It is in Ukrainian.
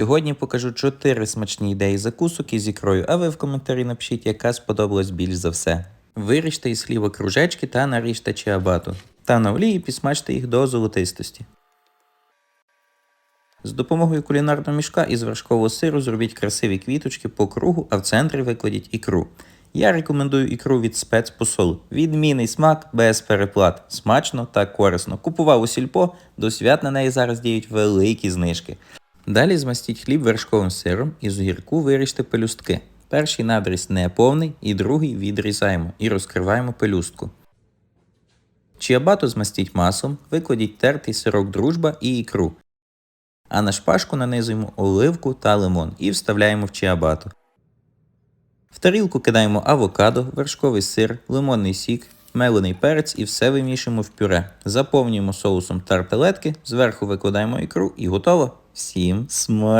Сьогодні покажу 4 смачні ідеї закусок із ікрою, а ви в коментарі напишіть, яка сподобалась більш за все. Виріжте із хліба кружечки та наріжте чиабату. Та на олії підсмажте їх до золотистості. З допомогою кулінарного мішка із вершкового сиру зробіть красиві квіточки по кругу, а в центрі викладіть ікру. Я рекомендую ікру від спецпосолу. Відмінний смак без переплат. Смачно та корисно. Купував у сільпо, до свят на неї зараз діють великі знижки. Далі змастіть хліб вершковим сиром і з огірку виріжте пелюстки. Перший надріз неповний і другий відрізаємо і розкриваємо пелюстку. Чиабату змастіть маслом, викладіть тертий сирок дружба і ікру. А на шпажку нанизуємо оливку та лимон і вставляємо в чиабату. В тарілку кидаємо авокадо, вершковий сир, лимонний сік, мелений перець і все вимішуємо в пюре. Заповнюємо соусом тарталетки, зверху викладаємо ікру і готово. Всім смачно!